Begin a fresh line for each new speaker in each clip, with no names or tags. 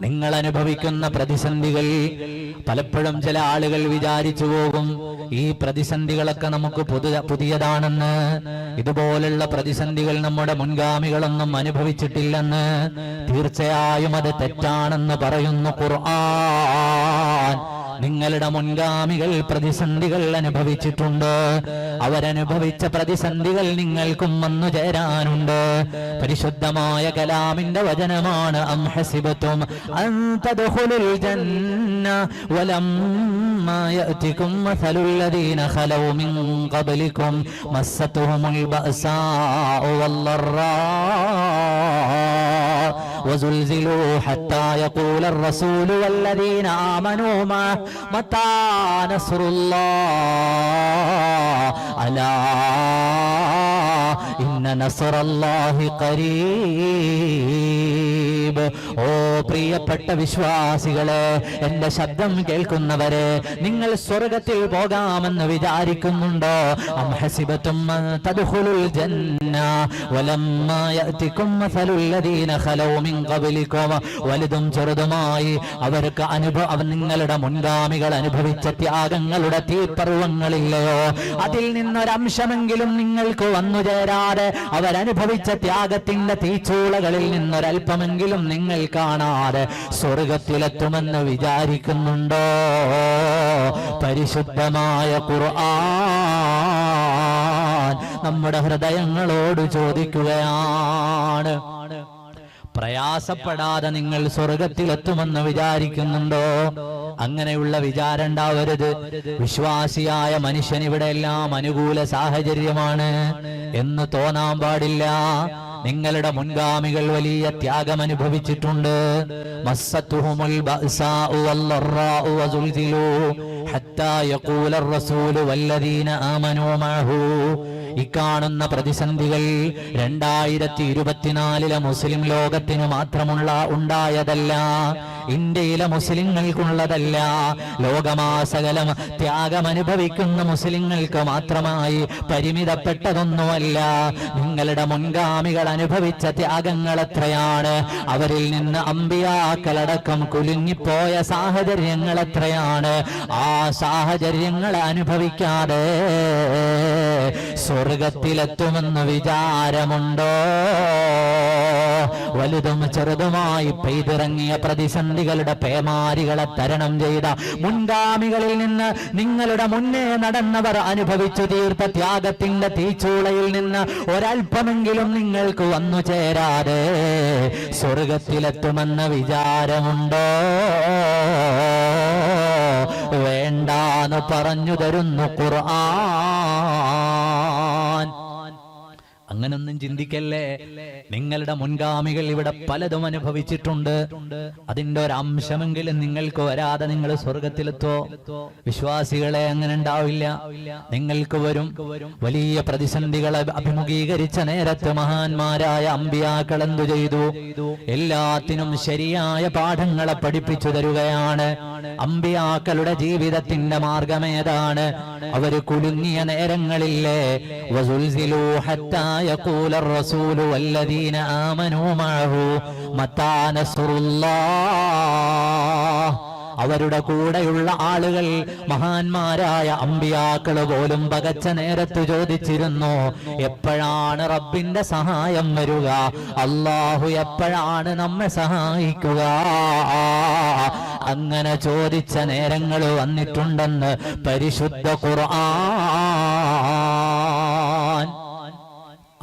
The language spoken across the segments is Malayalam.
നിങ്ങൾ അനുഭവിക്കുന്ന പ്രതിസന്ധികൾ പലപ്പോഴും ചില ആളുകൾ വിചാരിച്ചു പോകും. ഈ പ്രതിസന്ധികളൊക്കെ നമുക്ക് പുതിയ പുതിയതാണെന്ന്. ഇതുപോലുള്ള പ്രതിസന്ധികൾ നമ്മുടെ മുൻഗാമികളൊന്നും അനുഭവിച്ചിട്ടില്ലെന്ന് തീർച്ചയായും അത് തെറ്റാണെന്ന് പറയുന്നു ഖുർആൻ. നിങ്ങളുടെ മുൻഗാമികൾ പ്രതിസന്ധികൾ അനുഭവിച്ചിട്ടുണ്ട്. അവരനുഭവിച്ച പ്രതിസന്ധികൾ നിങ്ങൾക്കും വന്നു ചേരാനുണ്ട്. പരിശുദ്ധമായ കലാമിന്റെ വചനമാണ് അംഹസിബത്തും അന്തദഖുലുൽ ബഅസാഉ വല്ലറാ وزلزلوا حتى يقول الرسول والذين آمنوا معه متى نصر الله ألا إن نصر الله قريب ഓ പ്രിയപ്പെട്ട വിശ്വാസികളെ എന്റെ ശബ്ദം കേൾക്കുന്നവരെ നിങ്ങൾ സ്വർഗത്തിൽ പോകാമെന്ന് വിചാരിക്കുന്നുണ്ടോ അം ഹസിബത്തും അൻ തദ്ഖുലുൽ ജന്ന വലുതും ചെറുതുമായി അവർക്ക് അനുഭവം നിങ്ങളുടെ മുൻഗാമികൾ അനുഭവിച്ച ത്യാഗങ്ങളുടെ തീപ്പർവങ്ങളില്ലയോ അതിൽ നിന്നൊരംശമെങ്കിലും നിങ്ങൾക്ക് വന്നു ചേരാതെ അവരനുഭവിച്ച ത്യാഗത്തിന്റെ തീച്ചൂളകളിൽ നിന്നൊരൽപ്പമെങ്കിലും നിങ്ങൾ കാണാതെ സ്വർഗത്തിലെത്തുമെന്ന് വിചാരിക്കുന്നുണ്ടോ? പരിശുദ്ധമായ ഖുർആൻ. നമ്മുടെ ഹൃദയങ്ങളോട് ചോദിക്കുകയാണ്. പ്രയാസപ്പെടാതെ നിങ്ങൾ സ്വർഗത്തിലെത്തുമെന്ന് വിചാരിക്കുന്നുണ്ടോ? അങ്ങനെയുള്ള വിചാരം ഉണ്ടാവരുത്. വിശ്വാസിയായ മനുഷ്യൻ ഇവിടെ എല്ലാം അനുകൂല സാഹചര്യമാണ് എന്ന് തോന്നാൻ പാടില്ല. നിങ്ങളുടെ മുൻഗാമികൾ വലിയ ത്യാഗം അനുഭവിച്ചിട്ടുണ്ട്. ബഅസാഉ വല്ലറാഉ വസുൽസിലു ഹത്താ യഖൂലർ ഇക്കാണുന്ന പ്രതിസന്ധികൾ രണ്ടായിരത്തി ഇരുപത്തിനാലിലെ മുസ്ലിം ലോകത്തിനു മാത്രമുള്ള ഉണ്ടായതല്ല. ഇന്ത്യയിലെ മുസ്ലിങ്ങൾക്കുള്ളതല്ല. ലോകമാസകലം ത്യാഗമനുഭവിക്കുന്ന മുസ്ലിങ്ങൾക്ക് മാത്രമായി പരിമിതപ്പെട്ടതൊന്നുമല്ല. നിങ്ങളുടെ മുൻഗാമികൾ അനുഭവിച്ച ത്യാഗങ്ങൾ എത്രയാണ്? അവരിൽ നിന്ന് അമ്പിയാക്കളടക്കം കുലുങ്ങിപ്പോയ സാഹചര്യങ്ങൾ എത്രയാണ്? ആ സാഹചര്യങ്ങൾ അനുഭവിക്കാതെ സ്വർഗത്തിലെത്തുമെന്ന് വിചാരമുണ്ടോ? വലുതും ചെറുതുമായി പെയ്തിറങ്ങിയ പ്രതിസന്ധികളുടെ പേമാരികളെ തരണം ചെയ്ത മുൻഗാമികളിൽ നിന്ന് നിങ്ങളുടെ മുന്നേ നടന്നവർ അനുഭവിച്ചു തീർത്ത ത്യാഗത്തിന്റെ തീച്ചൂളയിൽ നിന്ന് ഒരൽപ്പമെങ്കിലും നിങ്ങൾക്ക് വന്നു ചേരാതെ സ്വർഗത്തിലെത്തുമെന്ന വിചാരമുണ്ടോ? വേണ്ടാന്ന് പറഞ്ഞു തരുന്നു ഖുർആൻ. അങ്ങനൊന്നും ചിന്തിക്കല്ലേ? നിങ്ങളുടെ മുൻഗാമികൾ ഇവിടെ പലതും അനുഭവിച്ചിട്ടുണ്ട്. അതിന്റെ ഒരു അംശമെങ്കിലും നിങ്ങൾക്ക് വരാതെ നിങ്ങൾ സ്വർഗത്തിലെത്തോ വിശ്വാസികളെ അങ്ങനെ ഉണ്ടാവില്ല. നിങ്ങൾക്ക് വരും. വലിയ പ്രതിസന്ധികളെ അഭിമുഖീകരിച്ച നേരത്തെ മഹാന്മാരായ അമ്പിയാക്കൾ എന്തു ചെയ്തു? എല്ലാത്തിനും ശരിയായ പാഠങ്ങളെ പഠിപ്പിച്ചു തരുകയാണ്. അമ്പിയാക്കളുടെ ജീവിതത്തിന്റെ മാർഗമേതാണ്. അവർ കുലുങ്ങിയ നേരങ്ങളില്ലേ? അവരുടെ കൂടെയുള്ള ആളുകൾ മഹാന്മാരായ അമ്പിയാക്കൾ പോലും പകച്ച നേരത്ത് ചോദിച്ചിരുന്നു എപ്പോഴാണ് റബ്ബിന്റെ സഹായം വരിക? അള്ളാഹു എപ്പോഴാണ് നമ്മെ സഹായിക്കുക? അങ്ങനെ ചോദിച്ച നേരങ്ങൾ വന്നിട്ടുണ്ടെന്ന് പരിശുദ്ധ ഖുർആൻ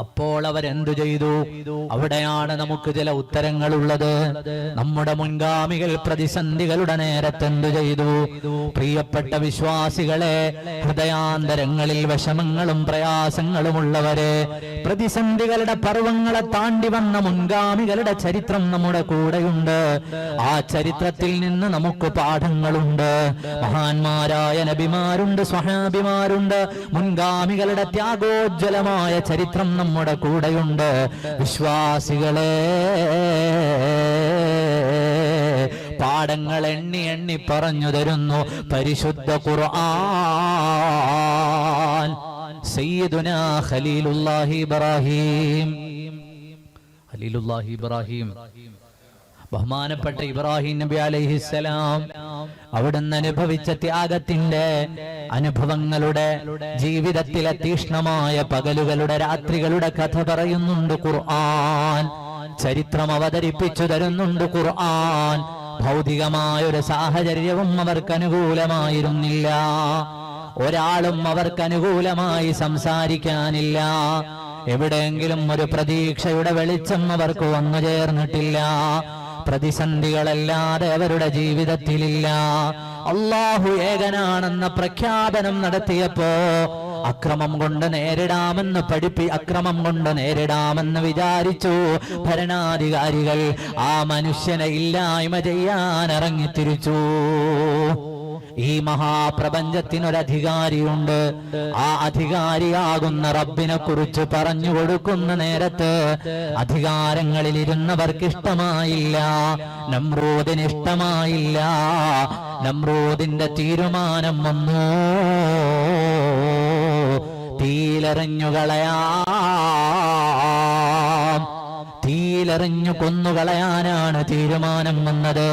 അപ്പോൾ അവരെന്തു ചെയ്തു? അവിടെയാണ് നമുക്ക് ചില ഉത്തരങ്ങൾ ഉള്ളത് നമ്മുടെ മുൻഗാമികൾ പ്രതിസന്ധികളുടെ നേരത്തെന്തു ചെയ്തു? പ്രിയപ്പെട്ട വിശ്വാസികളെ ഹൃദയാന്തരങ്ങളിൽ വിഷമങ്ങളും പ്രയാസങ്ങളും ഉള്ളവരെ പ്രതിസന്ധികളുടെ പർവങ്ങളെ താണ്ടി വന്ന മുൻഗാമികളുടെ ചരിത്രം നമ്മുടെ കൂടെയുണ്ട്. ആ ചരിത്രത്തിൽ നിന്ന് നമുക്ക് പാഠങ്ങളുണ്ട്. മഹാന്മാരായ നബിമാരുണ്ട് സ്വഹാബിമാരുണ്ട്. മുൻഗാമികളുടെ ത്യാഗോജ്വലമായ ചരിത്രം നമ്മുടെ കൂടെയുണ്ട്. വിശ്വാസികളെ പാഠങ്ങൾ എണ്ണി എണ്ണി പറഞ്ഞു തരുന്നു. പരിശുദ്ധ ഖുർആൻ. സയ്യിദുനാ ഖലീലുല്ലാഹി ഇബ്രാഹിം. ഖലീലുല്ലാഹി ഇബ്രാഹിം. ബഹുമാനപ്പെട്ട ഇബ്രാഹിം നബി അലൈഹിസ്സലാം അവിടുന്ന് അനുഭവിച്ച ത്യാഗത്തിന്റെ അനുഭവങ്ങളുടെ ജീവിതത്തിലെ തീഷ്ണമായ പകലുകളുടെ രാത്രികളുടെ കഥ പറയുന്നുണ്ട് ഖുർആൻ. ചരിത്രം അവതരിപ്പിച്ചു തരുന്നുണ്ട് ഖുർആൻ. ഭൗതികമായ ഒരു സാഹചര്യവും അവർക്ക് അനുകൂലമായിരുന്നില്ല. ഒരാളും അവർക്ക് അനുകൂലമായി സംസാരിക്കാനില്ല. എവിടെയെങ്കിലും ഒരു പ്രതീക്ഷയുടെ വെളിച്ചം അവർക്ക് വന്നു ചേർന്നിട്ടില്ല പ്രതിസന്ധികളല്ലാതെ അവരുടെ ജീവിതത്തിലില്ല. അള്ളാഹു ഏകനാണെന്ന പ്രഖ്യാപനം നടത്തിയപ്പോ അക്രമം കൊണ്ട് നേരിടാമെന്ന് പഠിപ്പി അക്രമം കൊണ്ട് നേരിടാമെന്ന് വിചാരിച്ചു. ഭരണാധികാരികൾ ആ മനുഷ്യനെ ഇല്ലായ്മ ചെയ്യാൻ ഇറങ്ങിത്തിരിച്ചു. ഈ മഹാപ്രപഞ്ചത്തിനൊരധികാരിയുണ്ട്. ആ അധികാരിയാകുന്ന റബ്ബിനെ കുറിച്ച് പറഞ്ഞു കൊടുക്കുന്ന നേരത്ത് അധികാരങ്ങളിൽ ഇരുന്നവർക്ക് ഇഷ്ടമായില്ല നമ്രൂദിന് ഇഷ്ടമായില്ല. നമ്രൂദിന്റെ തീരുമാനം വന്നു. തീലറിഞ്ഞുകളയാം തീയിലെറിഞ്ഞു കൊന്നുകളയാനാണ് തീരുമാനം വന്നത്.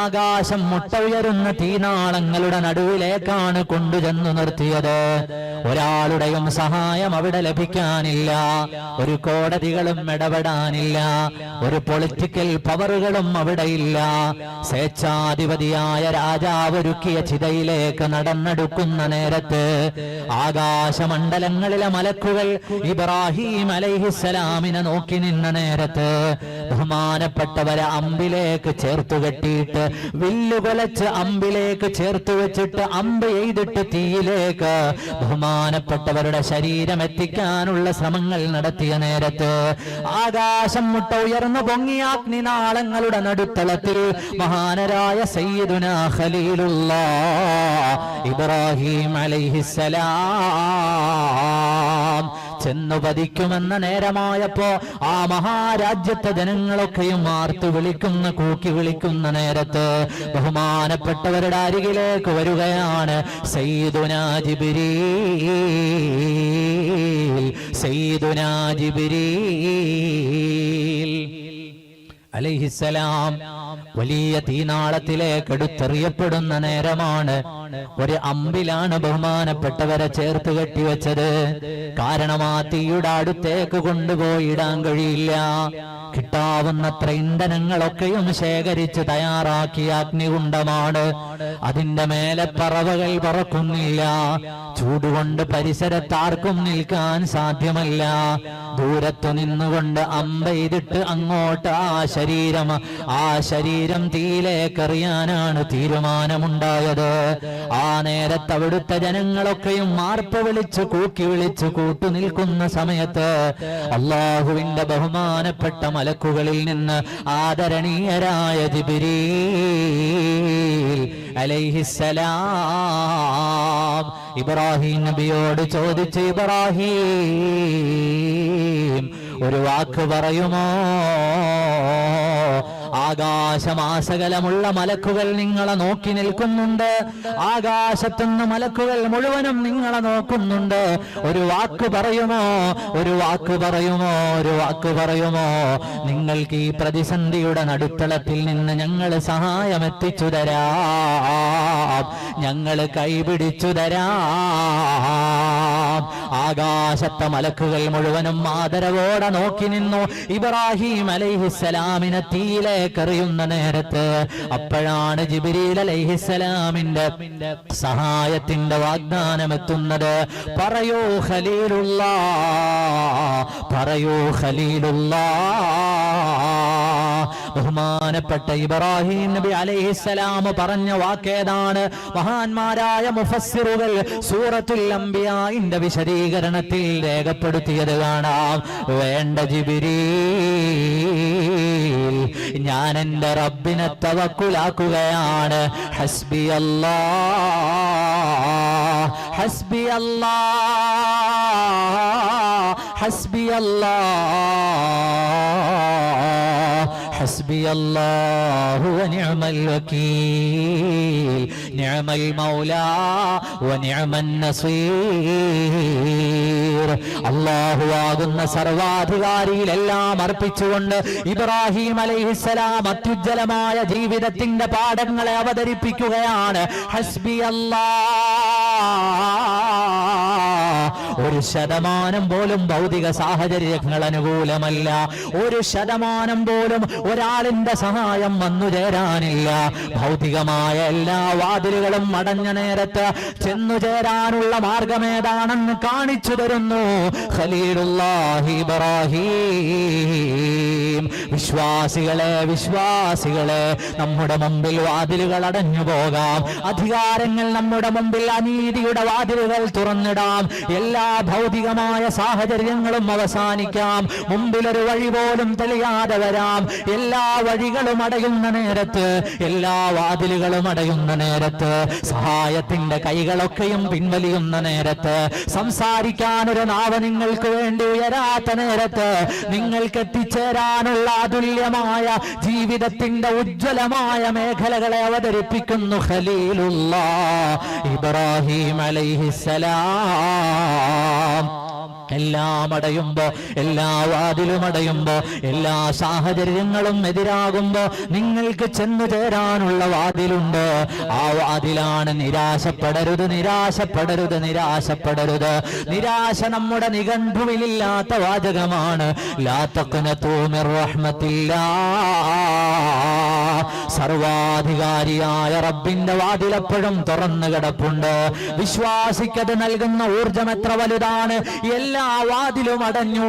ആകാശം മുട്ട ഉയരുന്ന തീനാളങ്ങളുടെ നടുവിലേക്കാണ് കൊണ്ടുചെന്നു നിർത്തിയത്. ഒരാളുടെയും സഹായം അവിടെ ലഭിക്കാനില്ല. ഒരു കോടതികളും ഇടപെടാനില്ല. ഒരു പൊളിറ്റിക്കൽ പവറുകളും അവിടെയില്ല സ്വേച്ഛാധിപതിയായ രാജാവ് ഒരുക്കിയ ചിതയിലേക്ക് നടന്നെടുക്കുന്ന നേരത്ത് ആകാശമണ്ഡലങ്ങളിലെ മലക്കുകൾ ഇബ്രാഹിം അലൈഹിസ്സലാമിനെ നോക്കി നിന്ന നേരത്ത് ബഹുമാനപ്പെട്ടവരെ അമ്പിലേക്ക് ചേർത്ത് കെട്ടിയിട്ട് വില്ലുകൊലച്ച് അമ്പിലേക്ക് ചേർത്ത് വെച്ചിട്ട് അമ്പ് എയ്തിട്ട് തീയിലേക്ക് ബഹുമാനപ്പെട്ടവരുടെ ശരീരം എത്തിക്കാനുള്ള ശ്രമങ്ങൾ നടത്തിയ നേരത്ത് ആകാശം മുട്ട ഉയർന്നു പൊങ്ങിയ അഗ്നിനാളങ്ങളുടെ നടുത്തളത്തിൽ മഹാനരായ സയ്യിദുന ഇബ്രാഹിം അലൈഹിസ്സലാം ചെന്നു പതിക്കുമെന്ന നേരമായപ്പോ ആ മഹാരാജ്യത്തെ ജനങ്ങളൊക്കെയും ആർത്തു വിളിക്കുന്ന കൂക്കി വിളിക്കുന്ന നേരത്ത് ബഹുമാനപ്പെട്ടവരുടെ അരികിലേക്ക് വരികയാണ് സയ്യിദുനാ ജിബ്രീൽ. അലൈഹിസലാം വലിയ തീനാളത്തിലേക്ക് എടുത്തെറിയപ്പെടുന്ന നേരമാണ് ഒരു അമ്പിലാണ് ബഹുമാനപ്പെട്ടവരെ ചേർത്ത് കെട്ടിവെച്ചത് കാരണം ആ തീയുടെ അടുത്തേക്ക് കൊണ്ടുപോയിടാൻ കഴിയില്ല. കിട്ടാവുന്നത്ര ഇന്ധനങ്ങളൊക്കെയും ശേഖരിച്ച് തയ്യാറാക്കിയ അഗ്നികുണ്ടമാണ്. അതിന്റെ മേലെ പറവകൾ പറക്കുന്നില്ല. ചൂടുകൊണ്ട് പരിസരത്താർക്കും നിൽക്കാൻ സാധ്യമല്ല. ദൂരത്തു നിന്നുകൊണ്ട് അമ്പെയ്തിട്ട് അങ്ങോട്ട് ആ ശരീരം ആ ശരീരം തീയിലേക്കെറിയാനാണ് തീരുമാനമുണ്ടായത്. ആ നേരത്ത് അവിടുത്തെ ജനങ്ങളൊക്കെയും മാർപ്പ് വിളിച്ച് കൂക്കി വിളിച്ച് കൂട്ടു നിൽക്കുന്ന സമയത്ത് അള്ളാഹുവിന്റെ ബഹുമാനപ്പെട്ട മലക്കുകളിൽ നിന്ന് ആദരണീയരായ ജിബിരി അലൈഹിസ്സലാം ഇബ്രാഹിം നബിയോട് ചോദിച്ച് ഇബ്രാഹിം ഒരു വാക്ക് പറയുമോ? ആകാശമാസകലമുള്ള മലക്കുകൾ നിങ്ങളെ നോക്കി നിൽക്കുന്നുണ്ട്. ആകാശത്തുനിന്ന് മലക്കുകൾ മുഴുവനും നിങ്ങളെ നോക്കുന്നുണ്ട്. ഒരു വാക്ക് പറയുമോ? ഒരു വാക്ക് പറയുമോ? ഒരു വാക്ക് പറയുമോ? നിങ്ങൾക്ക് ഈ പ്രതിസന്ധിയുടെ നടുത്തളത്തിൽ നിന്ന് ഞങ്ങൾ സഹായം എത്തിച്ചു തരാം. ഞങ്ങൾ കൈപിടിച്ചു തരാം. ആകാശത്തെ മലക്കുകൾ മുഴുവനും ആദരവോടെ നോക്കി നിന്നു. ഇബ്രാഹിം അലൈഹിസ്സലാമിനെ എറിയുന്ന നേരത്ത് അപ്പോഴാണ് ജിബിരിൽ അലൈഹിസ്സലാമിന്റെ സഹായത്തിന്റെ വാഗ്ദാനം എത്തുന്നത്. പറയൂ ഖലീലുള്ള പറയൂ ഖലീലുള്ള. ബഹുമാനപ്പെട്ട ഇബ്രാഹിം നബി അലൈഹിസ്സലാം പറഞ്ഞ വാക്കേതാണ്. മഹാന്മാരായ മുഫസ്സിറുകൾ സൂറത്തുൽ അംബിയായിന്റെ വിശദീകരണത്തിൽ രേഖപ്പെടുത്തിയത് കാണാം. വേണ്ട ജിബിരീൽ ഞാൻ എന്റെ റബ്ബിനെ തവക്കുലാക്കുകയാണ്. ഹസ്ബി അല്ലാ ഹസ്ബി അല്ലാ ഹസ്ബി അല്ലാ حسبي الله ونعم الوكيل نعم المولى ونعم النصير അള്ളാഹു ആകുന്ന സർവാധികാരിയിലെല്ലാം അർപ്പിച്ചുകൊണ്ട് ഇബ്രാഹിം അലൈഹിസ്സലാം അത്യുജ്വലമായ ജീവിതത്തിന്റെ പാഠങ്ങളെ അവതരിപ്പിക്കുകയാണ് ഹസ്ബി അല്ലാ ഒരു ശതമാനം പോലും ഭൗതിക സാഹചര്യങ്ങൾ അനുകൂലമല്ല. ഒരു ശതമാനം പോലും ഒരാളിന്റെ സഹായം വന്നു ചേരാനില്ല. ഭൗതികമായ എല്ലാ വാതിലുകളും അടഞ്ഞ നേരത്ത് ചെന്നു ചേരാനുള്ള മാർഗമേതാണെന്ന് കാണിച്ചു തരുന്നു. ഖലീലുല്ലാഹി വിശ്വാസികളെ വിശ്വാസികളെ നമ്മുടെ മുമ്പിൽ വാതിലുകൾ അടഞ്ഞു പോകാം. അധികാരങ്ങൾ നമ്മുടെ മുമ്പിൽ അനീതിയുടെ വാതിലുകൾ തുറന്നിടാം. എല്ലാ ഭൗതികമായ സാഹചര്യങ്ങളും അവസാനിക്കാം. മുമ്പിലൊരു വഴി പോലും തെളിയാതെ വരാം. എല്ലാ വഴികളും അടയുന്ന നേരത്ത് എല്ലാ വാതിലുകളും അടയുന്ന നേരത്ത് സഹായത്തിന്റെ കൈകളൊക്കെയും പിൻവലിയുന്ന നേരത്ത് സംസാരിക്കാൻ ഒരു നാവ നിങ്ങൾക്ക് വേണ്ടി ഉയരാത്ത നേരത്ത് നിങ്ങൾക്ക് എത്തിച്ചേരാനുള്ള അതുല്യമായ ജീവിതത്തിന്റെ ഉജ്ജ്വലമായ മേഖലകളെ അവതരിപ്പിക്കുന്നു ഖലീലുള്ള ഇബ്രാഹിം അലൈഹിസലാം എല്ലാം എല്ലാം അടയുമ്പോ എല്ലാ വാതിലും അടയുമ്പോ എല്ലാ സാഹചര്യങ്ങളും എതിരാകുമ്പോ നിങ്ങൾക്ക് ചെന്നു ചേരാനുള്ള വാതിലുണ്ട്. ആ വാതിലാണ് നിരാശപ്പെടരുത് നിരാശപ്പെടരുത് നിരാശപ്പെടരുത്. നിരാശ നമ്മുടെ നിഘണ്ടുവിലില്ലാത്ത വാചകമാണ്. ലാത്തക്കുന തൂമിർ റഹ്മത്തില്ല. സർവാധികാരിയായ റബ്ബിന്റെ വാതിലപ്പോഴും തുറന്നു കിടപ്പുണ്ട്. വിശ്വാസിക്കത് നൽകുന്ന ഊർജം എത്ര വലുതാണ്? എല്ലാ വാതിലും അടഞ്ഞു.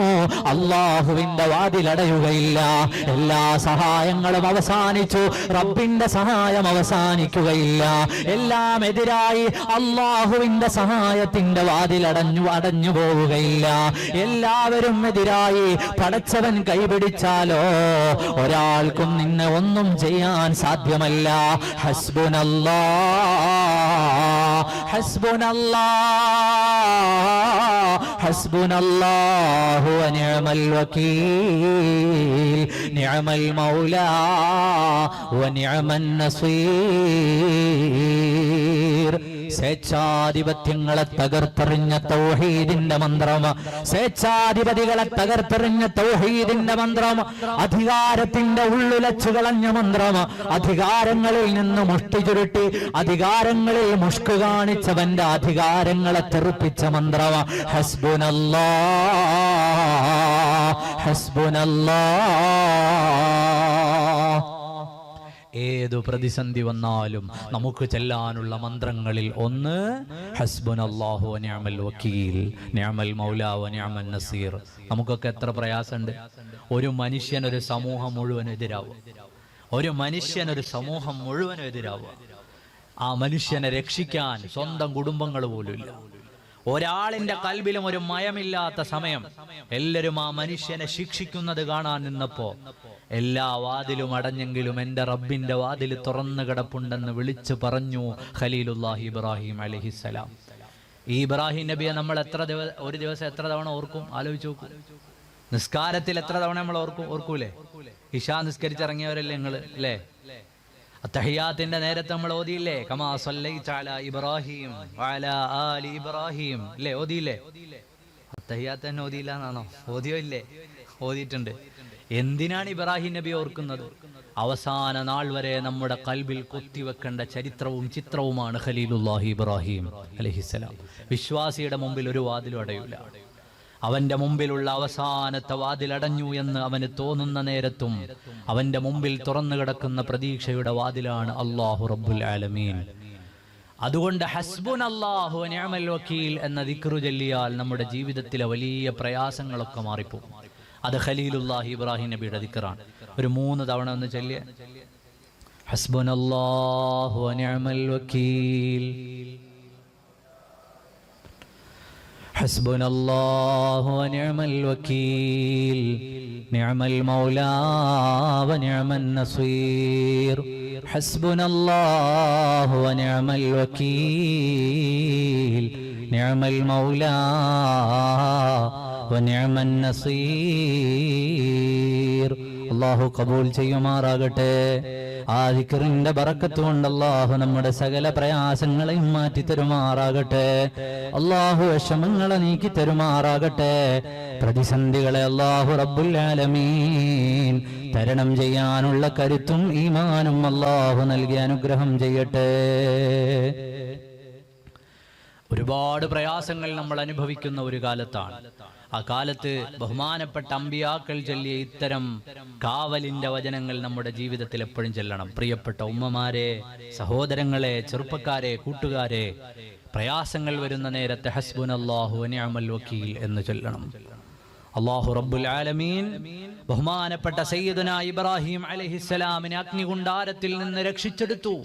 അള്ളാഹുവിന്റെ വാതിലടയുകയില്ല എല്ലാ സഹായങ്ങളും അവസാനിച്ചു. റബ്ബിന്റെ സഹായം അവസാനിക്കുകയില്ല. എല്ലാം എതിരായി അള്ളാഹുവിന്റെ സഹായത്തിന്റെ വാതിലടഞ്ഞു അടഞ്ഞു പോവുകയില്ല. എല്ലാവരും എതിരായി. പടച്ചവൻ കൈപിടിച്ചാലോ? ഒരാൾക്കും നിന്നെ ഒന്നും ചെയ്യാൻ പറയാൻ സാധ്യമല്ല. ഹസ്ബുനല്ലാ ഹസ്ബുനല്ലാ ഹസ്ബുനല്ലാഹു അനിയമൽ വക്കീൽ നിയമൽ മൗല സ്വേച്ഛാധിപത്യങ്ങളെ തകർത്തെറിഞ്ഞ തൗഹീദിന്റെ മന്ത്രം. സ്വേച്ഛാധിപതികളെ തകർത്തെറിഞ്ഞ തൗഹീദിന്റെ മന്ത്രം. അധികാരത്തിന്റെ ഉള്ളുലച്ചു കളഞ്ഞ മന്ത്രം. അധികാരങ്ങളിൽ നിന്ന് മുഷ്ടി ചുരുട്ടി അധികാരങ്ങളിൽ മുഷ്കു കാണിച്ചവന്റെ അധികാരങ്ങളെ തെറുപ്പിച്ച മന്ത്രം. ഹസ്ബുനല്ലാ ഹസ്ബുനല്ലാ. ഏതു പ്രതിസന്ധി വന്നാലും നമുക്ക് ചെല്ലാനുള്ള മന്ത്രങ്ങളിൽ ഒന്ന് ഹസ്ബുൻ അള്ളാഹു ന്യാമൽ വക്കീൽ നിഅമൽ മൗലാവ് ന്യാമൽ നസീർ. നമുക്കൊക്കെ എത്ര പ്രയാസമുണ്ട്? ഒരു മനുഷ്യൻ ഒരു സമൂഹം മുഴുവൻ എതിരാവുക ഒരു മനുഷ്യൻ ഒരു സമൂഹം മുഴുവൻ എതിരാവുക ആ മനുഷ്യനെ രക്ഷിക്കാൻ സ്വന്തം കുടുംബങ്ങൾ പോലും ഇല്ല. ഒരാളിന്റെ കൽബിലും ഒരു മയമില്ലാത്ത സമയം എല്ലാവരും ആ മനുഷ്യനെ ശിക്ഷിക്കുന്നത് കാണാൻ നിന്നപ്പോ എല്ലാ വാതിലും അടഞ്ഞെങ്കിലും എന്റെ റബ്ബിന്റെ വാതിൽ തുറന്നു കിടപ്പുണ്ടെന്ന് വിളിച്ചു പറഞ്ഞു ഖലീലുല്ലാഹി ഇബ്രാഹിം അലഹിസലാം ഈ ഇബ്രാഹിം നബിയെ നമ്മൾ എത്ര ദിവസം ഒരു ദിവസം എത്ര തവണ ഓർക്കും? ആലോചിച്ച് നോക്കും. നിസ്കാരത്തിൽ എത്ര തവണ നമ്മൾ ഓർക്കും? ഓർക്കൂലേ? ഇഷാ നിസ്കരിച്ചിറങ്ങിയവരല്ലേ നിങ്ങൾ അല്ലേ? അത്തഹിയാത്തിന്റെ നേരത്തെ നമ്മൾ ഓതിയില്ലേ? കമാ സല്ലൈത ഇബ്രാഹിം ആലി ഇബ്രാഹിം. അല്ലേ? ഓതിയില്ലേ? അത്തഹിയാത്ത് തന്നെ ഓതിയില്ല എന്നാണോ? ഓതിയോ ഇല്ലേ? ഓതിയിട്ടുണ്ട്. എന്തിനാണ് ഇബ്രാഹിം നബി ഓർക്കുന്നത്? അവസാന നാൾ വരെ നമ്മുടെ കൽബിൽ കൊത്തിവെക്കേണ്ട ചരിത്രവും ചിത്രവുമാണ് ഖലീലുല്ലാഹി ഇബ്രാഹിം അലഹിസലാം വിശ്വാസിയുടെ മുമ്പിൽ ഒരു വാതിലും അടയൂല അവന്റെ മുമ്പിലുള്ള അവസാനത്തെ വാതിലടഞ്ഞു എന്ന് അവന് തോന്നുന്ന നേരത്തും അവന്റെ മുമ്പിൽ തുറന്നു കിടക്കുന്ന പ്രതീക്ഷയുടെ വാതിലാണ് അള്ളാഹു റബ്ബുൽ ആലമീൻ. അതുകൊണ്ട് ഹസ്ബുൻ അള്ളാഹു വക്കീൽ എന്ന ദിക്റു ചൊല്ലിയാൽ നമ്മുടെ ജീവിതത്തിലെ വലിയ പ്രയാസങ്ങളൊക്കെ മാറിപ്പോകും. അത് ഖലീലുല്ലാഹി ഇബ്രാഹിം നബിയുടെ ദിക്റാണ് ഒരു മൂന്ന് തവണ ഒന്ന് ചൊല്ലിയ ഹസ്ബുൻ അള്ളാഹു നിഅമൽ വക്കീൽ حسبنا الله ونعم الوكيل نعم المولى ونعم النصير حسبنا الله ونعم الوكيل نعم المولى ونعم النصير അള്ളാഹു കബൂൽ ചെയ്യുമാറാകട്ടെ ആ ദിക്കറിന്റെ ബറക്കത്ത് കൊണ്ട് അള്ളാഹു നമ്മുടെ സകല പ്രയാസങ്ങളെയും മാറ്റി തരുമാറാകട്ടെ അള്ളാഹു വിഷമങ്ങളെ നീക്കി തരുമാറാകട്ടെ പ്രതിസന്ധികളെ അള്ളാഹു റബ്ബുൽ ആലമീൻ തരണം ചെയ്യാനുള്ള കരുത്തും ഈമാനും അള്ളാഹു നൽകി അനുഗ്രഹം ചെയ്യട്ടെ ഒരുപാട് പ്രയാസങ്ങൾ നമ്മൾ അനുഭവിക്കുന്ന ഒരു കാലത്താണ് ആ കാലത്ത് ബഹുമാനപ്പെട്ട അമ്പിയാക്കൾ ചൊല്ലിയ ഇത്തരം കാവലിന്റെ വചനങ്ങൾ നമ്മുടെ ജീവിതത്തിൽ എപ്പോഴും ചെല്ലണം. പ്രിയപ്പെട്ട ഉമ്മമാരെ സഹോദരങ്ങളെ ചെറുപ്പക്കാരെ കൂട്ടുകാരെ പ്രയാസങ്ങൾ വരുന്ന നേരത്തെ ഹസ്ബുൻ അള്ളാഹു അനിയമൽ വക്കീൽ എന്ന് ചൊല്ലണം. അള്ളാഹു റബ്ബുൽ ആലമീൻ ബഹുമാനപ്പെട്ട സയ്യിദുന ഇബ്രാഹിം അലഹിസ്സലാമിനെ അഗ്നികുണ്ടാരത്തിൽ നിന്ന് രക്ഷിച്ചെടുത്തു.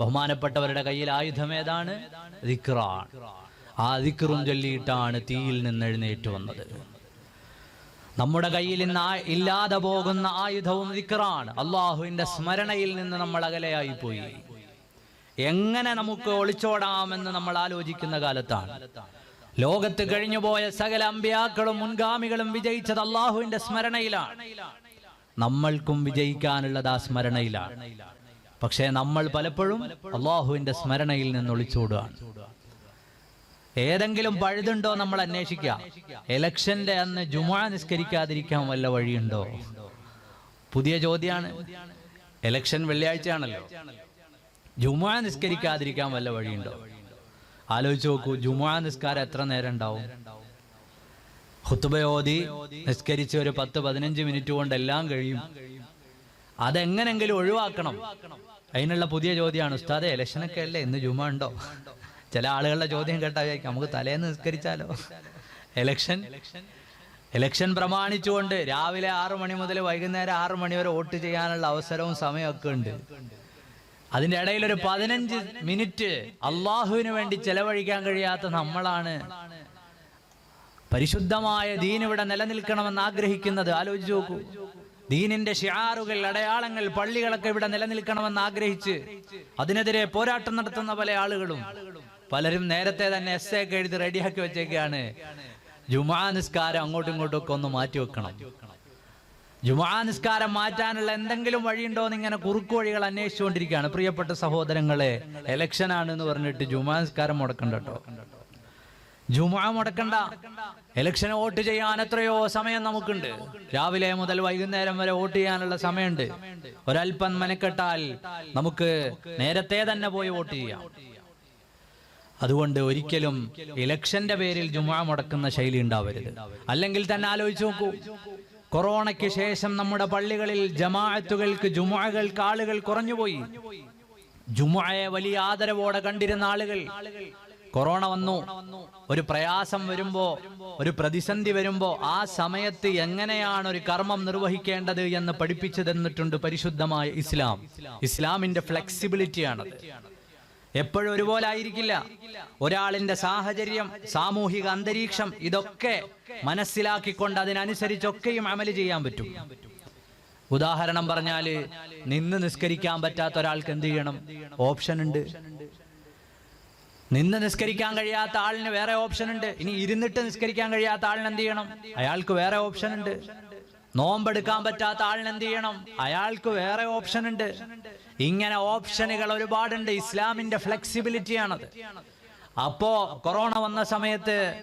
ബഹുമാനപ്പെട്ടവരുടെ കയ്യിൽ ആയുധം ഏതാണ്? ദിക്റാൻ. ആ ദിക്റും ചൊല്ലിയിട്ടാണ് തീയിൽ നിന്ന് എഴുന്നേറ്റ് വന്നത്. നമ്മുടെ കയ്യിൽ ഇന്ന് ഇല്ലാതെ പോകുന്ന ആയുധവും ദിക്റാണ് അള്ളാഹുവിന്റെ സ്മരണയിൽ നിന്ന് നമ്മൾ അകലെയായി പോയി എങ്ങനെ നമുക്ക് ഒളിച്ചോടാമെന്ന് നമ്മൾ ആലോചിക്കുന്ന കാലത്താണ്. ലോകത്ത് കഴിഞ്ഞുപോയ സകല അമ്പ്യാക്കളും മുൻഗാമികളും വിജയിച്ചത് അള്ളാഹുവിന്റെ സ്മരണയിലാണ്. നമ്മൾക്കും വിജയിക്കാനുള്ളത് ആ സ്മരണയിലാണ്. പക്ഷേ നമ്മൾ പലപ്പോഴും അള്ളാഹുവിന്റെ സ്മരണയിൽ നിന്ന് ഒളിച്ചോടുകയാണ്. ഏതെങ്കിലും പഴുതുണ്ടോ നമ്മൾ അന്വേഷിക്കുക. എലക്ഷന്റെ അന്ന് ജുമാ നിസ്കരിക്കാതിരിക്കാൻ വല്ല വഴിയുണ്ടോ? പുതിയ ചോദ്യമാണ് എലക്ഷൻ വെള്ളിയാഴ്ചയാണല്ലോ. ജുമാ നിസ്കരിക്കാതിരിക്കാൻ വല്ല വഴിയുണ്ടോ? ആലോചിച്ച് നോക്കൂ ജുമാ നിസ്കാരം എത്ര നേരം ഉണ്ടാവും? ഹുത്തുബയോതി നിസ്കരിച്ച് ഒരു പത്ത് പതിനഞ്ച് മിനിറ്റ് കൊണ്ട് എല്ലാം കഴിയും. അതെങ്ങനെങ്കിലും ഒഴിവാക്കണം. അതിനുള്ള പുതിയ ചോദ്യമാണ് ഉസ്താദെ ഇലക്ഷനൊക്കെ അല്ലേ? ഇന്ന് ജുമ ഉണ്ടോ? ചില ആളുകളുടെ ചോദ്യം കേട്ടാ വിചാരിക്കും നമുക്ക് തലേന്ന് നിസ്കരിച്ചാലോ? എലക്ഷൻ എലക്ഷൻ പ്രമാണിച്ചുകൊണ്ട് രാവിലെ ആറു മണി മുതൽ വൈകുന്നേരം ആറു മണി വരെ വോട്ട് ചെയ്യാനുള്ള അവസരവും സമയമൊക്കെ ഉണ്ട്. അതിന്റെ ഇടയിൽ ഒരു പതിനഞ്ച് മിനിറ്റ് അള്ളാഹുവിന് വേണ്ടി ചെലവഴിക്കാൻ കഴിയാത്ത നമ്മളാണ്. പരിശുദ്ധമായ ദീൻ ഇവിടെ നിലനിൽക്കണമെന്ന് ആഗ്രഹിക്കുന്നത് ആലോചിച്ച് നോക്കൂ. ദീനിന്റെ ഷിയാറുകൾ അടയാളങ്ങൾ പള്ളികളൊക്കെ ഇവിടെ നിലനിൽക്കണമെന്ന് ആഗ്രഹിച്ച് അതിനെതിരെ പോരാട്ടം നടത്തുന്ന പല ആളുകളും പലരും നേരത്തെ തന്നെ എസ് ഒക്കെ എഴുതി റെഡിയാക്കി വെച്ചേക്കാണ്. ജുമാ നിസ്കാരം അങ്ങോട്ടും ഇങ്ങോട്ടും ഒക്കെ ഒന്ന് മാറ്റി വെക്കണം. ജുമാ നിസ്കാരം മാറ്റാനുള്ള എന്തെങ്കിലും വഴിയുണ്ടോ എന്ന് ഇങ്ങനെ കുറുക്കു വഴികൾ അന്വേഷിച്ചുകൊണ്ടിരിക്കുകയാണ്. പ്രിയപ്പെട്ട സഹോദരങ്ങളെ എലക്ഷൻ ആണ് എന്ന് പറഞ്ഞിട്ട് ജുമാ നിസ്കാരം മുടക്കണ്ട ജുമാ മുടക്കണ്ട. ഇലക്ഷന് വോട്ട് ചെയ്യാൻ എത്രയോ സമയം നമുക്കുണ്ട്. രാവിലെ മുതൽ വൈകുന്നേരം വരെ വോട്ട് ചെയ്യാനുള്ള സമയമുണ്ട്. ഒരൽപ്പം മെനക്കെട്ടാൽ നമുക്ക് നേരത്തെ തന്നെ പോയി വോട്ട് ചെയ്യാം. അതുകൊണ്ട് ഒരിക്കലും ഇലക്ഷന്റെ പേരിൽ ജുമാ മുടക്കുന്ന ശൈലി ഉണ്ടാവരുത്. അല്ലെങ്കിൽ തന്നെ ആലോചിച്ചു നോക്കൂ കൊറോണയ്ക്ക് ശേഷം നമ്മുടെ പള്ളികളിൽ ജമാഅത്തുകൾക്ക് ജുമാകൾക്ക് ആളുകൾ കുറഞ്ഞുപോയി. ജുമായെ വലിയ ആദരവോടെ കണ്ടിരുന്ന ആളുകൾ കൊറോണ വന്നു. ഒരു പ്രയാസം വരുമ്പോ ഒരു പ്രതിസന്ധി വരുമ്പോ ആ സമയത്ത് എങ്ങനെയാണ് ഒരു കർമ്മം നിർവഹിക്കേണ്ടത് എന്ന് പഠിപ്പിച്ചു തന്നിട്ടുണ്ട് പരിശുദ്ധമായ ഇസ്ലാം. ഇസ്ലാമിന്റെ ഫ്ലെക്സിബിലിറ്റിയാണത് എപ്പോഴും ഒരുപോലെ ആയിരിക്കില്ല. ഒരാളിന്റെ സാഹചര്യം സാമൂഹിക അന്തരീക്ഷം ഇതൊക്കെ മനസ്സിലാക്കിക്കൊണ്ട് അതിനനുസരിച്ചൊക്കെയും അമൽ ചെയ്യാൻ പറ്റും. ഉദാഹരണം പറഞ്ഞാൽ നിന്ന് നിസ്കരിക്കാൻ പറ്റാത്ത ഒരാൾക്ക് എന്ത് ചെയ്യണം? ഓപ്ഷൻ ഉണ്ട്. നിന്ന് നിസ്കരിക്കാൻ കഴിയാത്ത ആളിന് വേറെ ഓപ്ഷൻ ഉണ്ട്. ഇനി ഇരുന്നിട്ട് നിസ്കരിക്കാൻ കഴിയാത്ത ആളിന് എന്ത് ചെയ്യണം? അയാൾക്ക് വേറെ ഓപ്ഷൻ ഉണ്ട്. നോമ്പെടുക്കാൻ പറ്റാത്ത ആളിന് എന്ത് ചെയ്യണം? അയാൾക്ക് വേറെ ഓപ്ഷൻ ഉണ്ട്. ഇങ്ങനെ ഓപ്ഷനുകൾ ഒരുപാടുണ്ട്. ഇസ്ലാമിന്റെ ഫ്ലെക്സിബിലിറ്റിയാണത്. അപ്പോ കൊറോണ വന്ന സമയത്ത്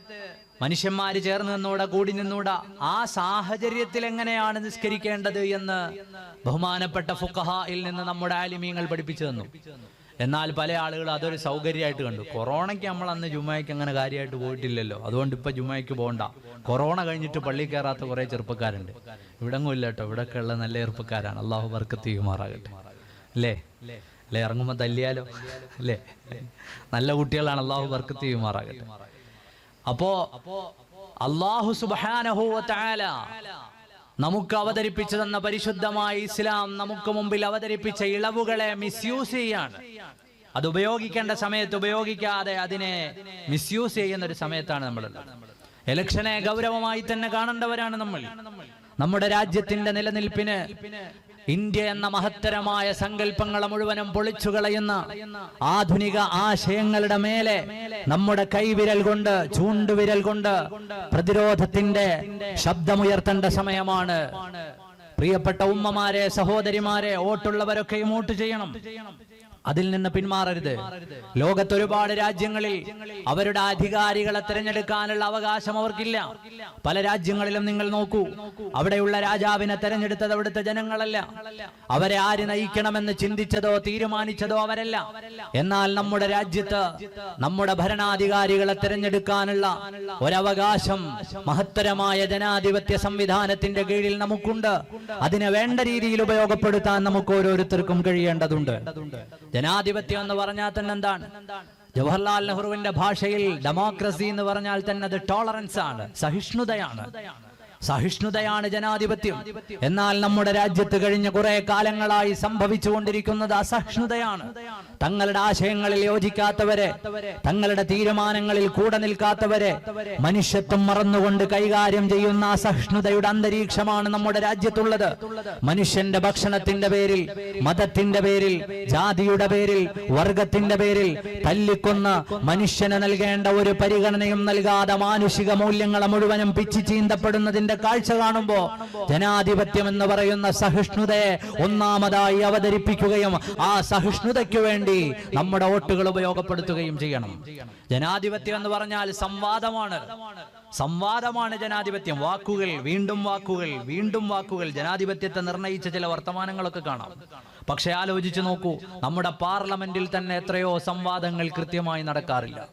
മനുഷ്യന്മാര് ചേർന്ന് നിന്നൂടാ കൂടി നിന്നൂടാ ആ സാഹചര്യത്തിൽ എങ്ങനെയാണ് നിസ്കരിക്കേണ്ടത് എന്ന് ബഹുമാനപ്പെട്ട ഫുക്കഹയിൽ നിന്ന് നമ്മുടെ ആലിമീങ്ങൾ പഠിപ്പിച്ചു തന്നു. എന്നാൽ പല ആളുകൾ അതൊരു സൗകര്യമായിട്ട് കണ്ടു. കൊറോണയ്ക്ക് നമ്മൾ അന്ന് ജുമായ്ക്ക് അങ്ങനെ കാര്യമായിട്ട് പോയിട്ടില്ലല്ലോ. അതുകൊണ്ട് ഇപ്പൊ ജുമായ്ക്ക് പോകണ്ട കൊറോണ കഴിഞ്ഞിട്ട് പള്ളി കയറാത്ത കുറെ ചെറുപ്പക്കാരുണ്ട്. ഇവിടെങ്ങും ഇല്ല കേട്ടോ. ഇവിടെയൊക്കെ ഉള്ള നല്ല ചെറുപ്പക്കാരാണ്. അള്ളാഹു ബർക്കത്ത് ചെയ്യുമാറാകട്ടെ. അല്ലേ അല്ലേ ഇറങ്ങുമ്പോൾ തല്ലിയാലോ? അല്ലേ നല്ല കുട്ടികളാണ്. അള്ളാഹു വർക്ക് ചെയ്യുമാറാകട്ടെ. അപ്പോ അള്ളാഹു സുബാനഹുല നമുക്ക് അവതരിപ്പിച്ചു തന്ന പരിശുദ്ധമായ ഇസ്ലാം നമുക്ക് മുമ്പിൽ അവതരിപ്പിച്ച ഇളവുകളെ മിസ്യൂസ് ചെയ്യാണ്. അത് ഉപയോഗിക്കേണ്ട സമയത്ത് ഉപയോഗിക്കാതെ അതിനെ മിസ്യൂസ് ചെയ്യുന്ന ഒരു സമയത്താണ് നമ്മളുള്ളത്. ഇലക്ഷനെ ഗൗരവമായി തന്നെ കാണേണ്ടവരാണ് നമ്മൾ. നമ്മുടെ രാജ്യത്തിന്റെ നിലനിൽപ്പിന് ഇന്ത്യ എന്ന മഹത്തരമായ സങ്കല്പങ്ങളെ മുഴുവനും പൊളിച്ചു കളയുന്ന ആധുനിക ആശയങ്ങളുടെ മേലെ നമ്മുടെ കൈവിരൽ കൊണ്ട് ചൂണ്ടുവിരൽ കൊണ്ട് പ്രതിരോധത്തിന്റെ ശബ്ദമുയർത്തേണ്ട സമയമാണ്. പ്രിയപ്പെട്ട ഉമ്മമാരെ സഹോദരിമാരെ ഓട്ടുള്ളവരൊക്കെയും വോട്ട് ചെയ്യണം. അതിൽ നിന്ന് പിന്മാറരുത്. ലോകത്ത് ഒരുപാട് രാജ്യങ്ങളിൽ അവരുടെ അധികാരികളെ തിരഞ്ഞെടുക്കാനുള്ള അവകാശം അവർക്കില്ല. പല രാജ്യങ്ങളിലും നിങ്ങൾ നോക്കൂ അവിടെയുള്ള രാജാവിനെ തെരഞ്ഞെടുത്തത് അവിടുത്തെ ജനങ്ങളല്ല. അവരെ ആര് നയിക്കണമെന്ന് ചിന്തിച്ചതോ തീരുമാനിച്ചതോ അവരല്ല. എന്നാൽ നമ്മുടെ രാജ്യത്ത് നമ്മുടെ ഭരണാധികാരികളെ തിരഞ്ഞെടുക്കാനുള്ള ഒരവകാശം മഹത്തരമായ ജനാധിപത്യ സംവിധാനത്തിന്റെ കീഴിൽ നമുക്കുണ്ട്. അതിനെ വേണ്ട രീതിയിൽ ഉപയോഗപ്പെടുത്താൻ നമുക്ക് ഓരോരുത്തർക്കും കഴിയേണ്ടതുണ്ട്. ജനാധിപത്യം എന്ന് പറഞ്ഞാൽ തന്നെ എന്താണ്? ജവഹർലാൽ നെഹ്റുവിന്റെ ഭാഷയിൽ ഡെമോക്രസി എന്ന് പറഞ്ഞാൽ തന്നെ അത് ടോളറൻസ് ആണ് സഹിഷ്ണുതയാണ്. സഹിഷ്ണുതയാണ് ജനാധിപത്യം. എന്നാൽ നമ്മുടെ രാജ്യത്ത് കഴിഞ്ഞ കുറെ കാലങ്ങളായി സംഭവിച്ചുകൊണ്ടിരിക്കുന്നത് അസഹിഷ്ണുതയാണ്. തങ്ങളുടെ ആശയങ്ങളിൽ യോജിക്കാത്തവരെ തങ്ങളുടെ തീരുമാനങ്ങളിൽ കൂടെ നിൽക്കാത്തവരെ മനുഷ്യത്വം മറന്നുകൊണ്ട് കൈകാര്യം ചെയ്യുന്ന അസഹിഷ്ണുതയുടെ അന്തരീക്ഷമാണ് നമ്മുടെ രാജ്യത്തുള്ളത്. മനുഷ്യന്റെ ഭക്ഷണത്തിന്റെ പേരിൽ മതത്തിന്റെ പേരിൽ ജാതിയുടെ പേരിൽ വർഗത്തിന്റെ പേരിൽ തല്ലിക്കൊന്ന് മനുഷ്യന് നൽകേണ്ട ഒരു പരിഗണനയും നൽകാതെ മാനുഷിക മൂല്യങ്ങളെ മുഴുവനും പിച്ചു ചീന്തപ്പെടുന്നതിന്റെ കാഴ്ച കാണുമ്പോ ജനാധിപത്യം എന്ന് പറയുന്ന സഹിഷ്ണുതയെ ഒന്നാമതായി അവതരിപ്പിക്കുകയും ആ സഹിഷ്ണുതയ്ക്ക് വേണ്ടി നമ്മുടെ വോട്ടുകൾ ഉപയോഗപ്പെടുത്തുകയും ചെയ്യണം. ജനാധിപത്യം എന്ന് പറഞ്ഞാൽ സംവാദമാണ്. സംവാദമാണ് ജനാധിപത്യം. വാക്കുകൾ വീണ്ടും വാക്കുകൾ വീണ്ടും വാക്കുകൾ. ജനാധിപത്യത്തെ നിർണയിച്ച ചില വർത്തമാനങ്ങളൊക്കെ കാണാം. പക്ഷെ ആലോചിച്ചു നോക്കൂ നമ്മുടെ പാർലമെന്റിൽ തന്നെ എത്രയോ സംവാദങ്ങൾ കൃത്യമായി നടക്കാറില്ല.